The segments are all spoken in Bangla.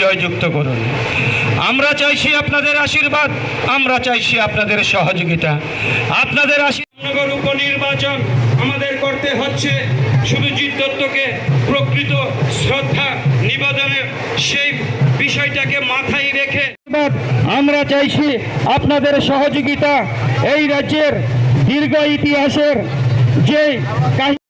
জয়যুক্ত করুন। আমরা চাইছি আপনাদের আশীর্বাদ আমরা চাইছি আপনাদের সহযোগিতা। আপনাদের আশীর্বাদ উপনির্বাচন আমাদের করতে হচ্ছে। শুভজিৎ দত্তকে প্রকৃত শ্রদ্ধা নিবেদনে সেই বিষয়টাকে মাথায় রেখে আমরা চাইছি আপনাদের সহযোগিতা। এই রাজ্যের দীর্ঘ ইতিহাসের যে কাহিনী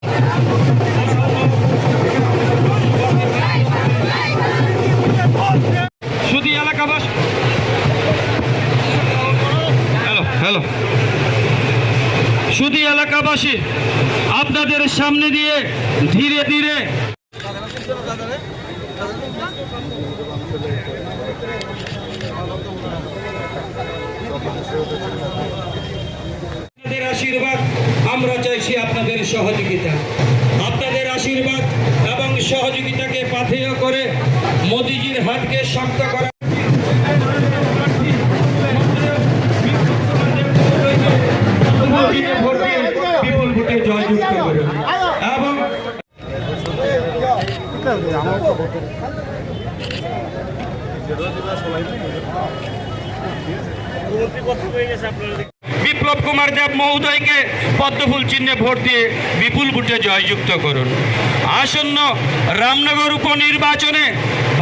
শুধু এলাকাবাসী, আপনাদের সামনে দিয়ে ধীরে ধীরে আপনাদের আশীর্বাদ, আমরা চাইছি আপনাদের সহযোগিতা। আপনাদের আশীর্বাদ এবং সহযোগিতাকে পাথেয় করে মোদিজির হাতকে শক্ত করা। বিপ্লব কুমার দেব মহোদয়কে পদ্মফুল চিহ্নে ভোট দিয়ে বিপুল ভোটে জয়যুক্ত করুন। আসন্ন রামনগর উপনির্বাচনে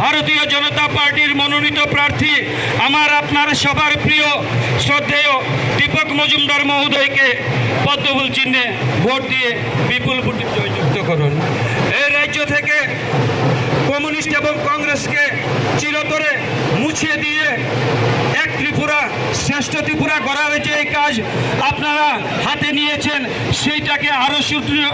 ভারতীয় জনতা পার্টির মনোনীত প্রার্থী আমার আপনার সবার প্রিয়, শ্রদ্ধেয় দীপক মজুমদার মহোদয়কে পদ্মফুল চিহ্নে ভোট দিয়ে বিপুল ভোটে জয়যুক্ত করুন। এই রাজ্য থেকে কমিউনিস্ট এবং কংগ্রেসকে চিরতরে মুছিয়ে দিয়ে এক ত্রিপুরা, শ্রেষ্ঠ ত্রিপুরা করা হয়েছে এই কাজ আপনারা হাতে নিয়েছেন, সেইটাকে আরও সুদৃঢ়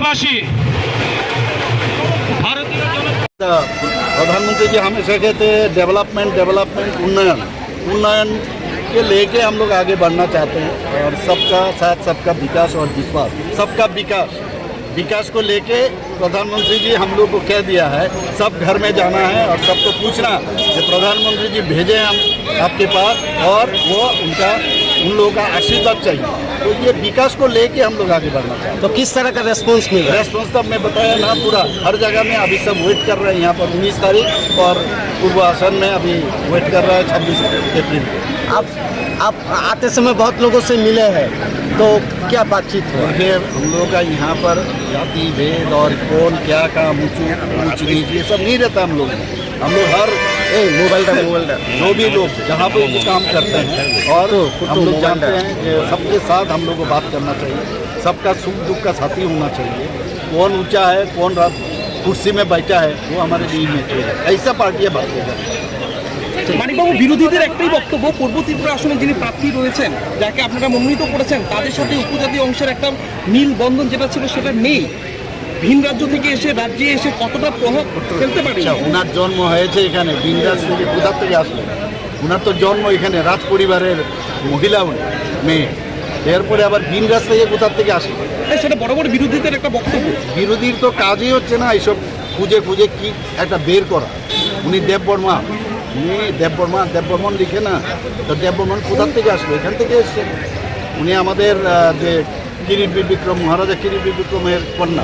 এলাকাবাসী ভারতীয় জনতা प्रधानमंत्री जी हमेशा कहते हैं डेवलपमेंट डेवलपमेंट उन्नयन उन्नयन के लेके हम लोग आगे बढ़ना चाहते हैं और सबका साथ सबका विकास और विश्वास सबका विकास विकास को लेके प्रधानमंत्री जी हम लोग को कह दिया है सब घर में जाना है और सबको पूछना कि प्रधानमंत्री जी भेजे हम आपके पास और वो उनका उन लोगों का आशीर्वाद चाहिए तो ये विकास को लेके हम लोग आगे बढ़ना चाहते हैं। तो किस तरह का रेस्पॉन्स मिल रहा है? रेस्पॉन्स तब मैं बताया ना पूरा। हर जगह में अभी सब वेट कर रहे हैं यहाँ पर उन्नीस तारीख और पूर्व आसन में अभी वेट कर रहा है छब्बीस अप्रैल आप आप आते समय बहुत लोगों से मिले हैं तो क्या बातचीत देखिए हम लोग का यहाँ पर जाति भेद और कौन क्या काम ऊँचू ऊँच नीच ये सब नहीं रहता हम लोग में। हम लोग हर ए मोबाइल का मोबाइल का जो भी लोग जहाँ पे भी काम करते हैं और हम लोग जानते हैं कि सबके साथ हम लोग को बात करना चाहिए सबका सुख दुख का साथी होना चाहिए कौन ऊंचा है कौन रात कुर्सी में बैठा है वो हमारे लिए में है ऐसा पार्टियाँ बात करती हैं মানিকবাবু বিরোধীদের একটাই বক্তব্য পূর্ব ত্রিপুরা আসনে যিনি প্রার্থী রয়েছেন যাকে আপনারা মনোনীত করেছেন তাদের সাথে উপজাতি অংশের একটা মিল বন্ধন যেটা ছিল সেটা নেই ভিন রাজ্য থেকে এসে রাজ্যে এসে কতটা প্রভাব ফেলতে পারে? আচ্ছা ওনার জন্ম হয়েছে এখানে বিন্দাস থেকে কোথার থেকে আসলো? ওনার তো জন্ম এখানে রাজ পরিবারের মহিলা উনি মেয়ে। এরপরে আবার বিনরাজ থেকে কোথার থেকে আসে সেটা বড় বড় বিরোধীদের একটা বক্তব্য। বিরোধীর তো কাজই হচ্ছে না এইসব খুঁজে খুঁজে কি একটা বের করা। উনি দেব বর্মা উনি দেব বর্মা দেব বর্মন লিখে না তো দেব বর্মন কোথার থেকে আসলো? এখান থেকে এসছেন উনি আমাদের যে কিরিট বিক্রম মহারাজা কিরিট বিক্রমের কন্যা।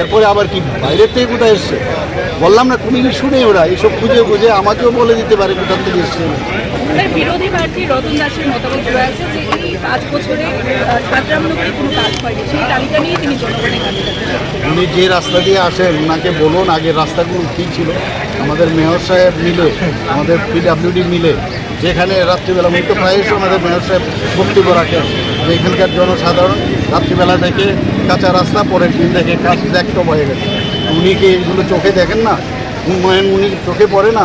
এরপরে আবার কি বাইরের থেকে কোথায় এসছে? বললাম না কোনো ইস্যু নেই ওরা? এইসব খুঁজে খুঁজে আমাকেও বলে দিতে পারে কোথার থেকে এসছে বিরোধী প্রার্থী রতন দাসের মতামত রয়েছে যে এই পাঁচ বছরে ঝাড়গ্রামনগরে কোনো কাজ হয়নি। সেই তালিকা নিয়ে তিনি জনগণের কাছে উনি যে রাস্তা দিয়ে আসেন ওনাকে বলুন আগের রাস্তাগুলো কী ছিল? আমাদের মেয়র সাহেব মিলে আমাদের পিডাব্লিউডি মিলে যেখানে রাত্রিবেলা উনি তো প্রায়শ আমাদের মেয়র সাহেব বক্তব্য রাখেন। যে এখানকার জনসাধারণ রাত্রিবেলা দেখে কাঁচা রাস্তা পরের দিন দেখে কাজ ল্যাপটপ হয়ে গেছে। উনি কি এগুলো চোখে দেখেন না? উন্নয়ন উনি চোখে পড়ে না?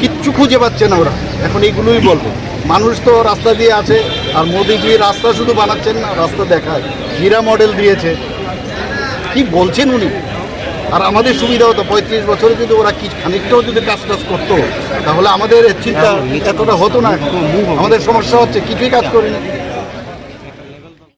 কিচ্ছু খুঁজে পাচ্ছে না ওরা। এখন এইগুলোই বলব। মানুষ তো রাস্তা দিয়ে আছে আর মোদিজি রাস্তা শুধু বানাচ্ছেন না রাস্তা দেখায়। হীরা মডেল দিয়েছে। কি বলছেন উনি? আর আমাদের সুবিধা হতো পঁয়ত্রিশ বছরে যদি ওরা কি খানিকটাও যদি কাজ টাজ করতো তাহলে আমাদের চিন্তা এতটা হতো না। আমাদের সমস্যা হচ্ছে কিছুই কাজ করিনি।